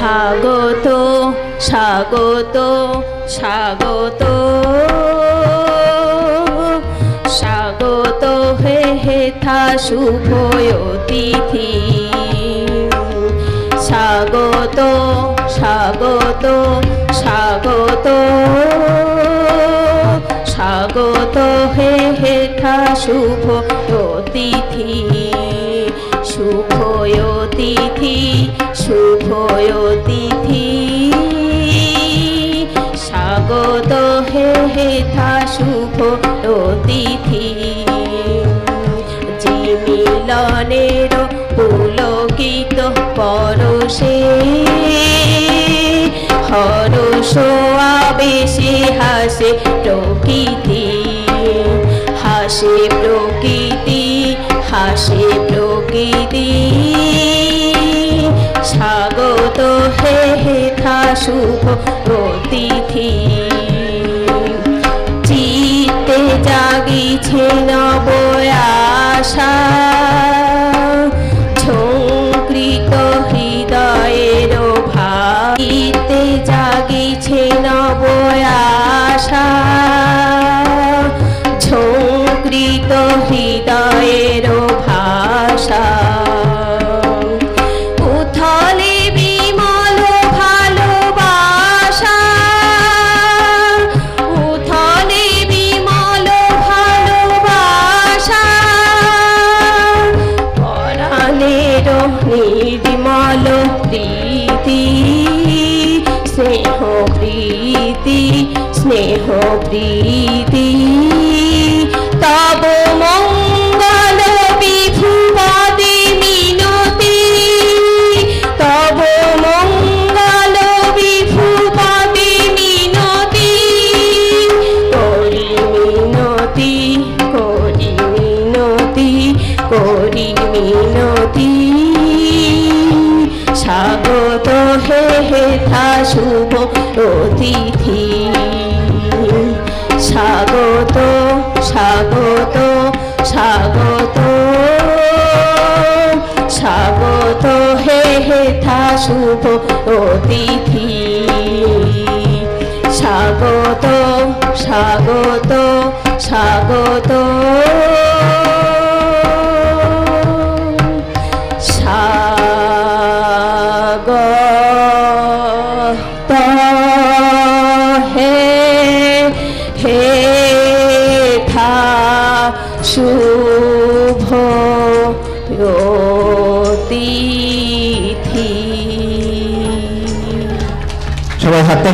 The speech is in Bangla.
স্বাগত স্বাগত স্বাগত স্বাগত হে হেথা শুভ অতিথি। স্বাগত স্বাগত স্বাগত স্বাগত হে হেথা শুভ অতিথি। শুভ অতিথি, শুভ অতিথি। স্বাগত হে হেথা শুভ অতিথি। মিলনের পুলকিত পরশে হরষ আবেশে হাসে প্রকৃতি। হাসে প্রকৃতি শুভ প্রতিথি। চিত্তে জাগিছে নব আশা। পরাণের নির্মল প্রীতি, স্নেহ প্রীতি স্নেহ প্রীতি। তব মঙ্গল বিভুপদে মিনতি, তব মঙ্গল বিভুপদে মিনতি। করি মিনতি করি মিনতি করি মিনতি। স্বাগত হে হেথা শুভ অতিথি। স্বাগত স্বাগত স্বাগত স্বাগত হে হেথা শুভ অতিথি। স্বাগত স্বাগত স্বাগত শুভ তিথি সবাই হাত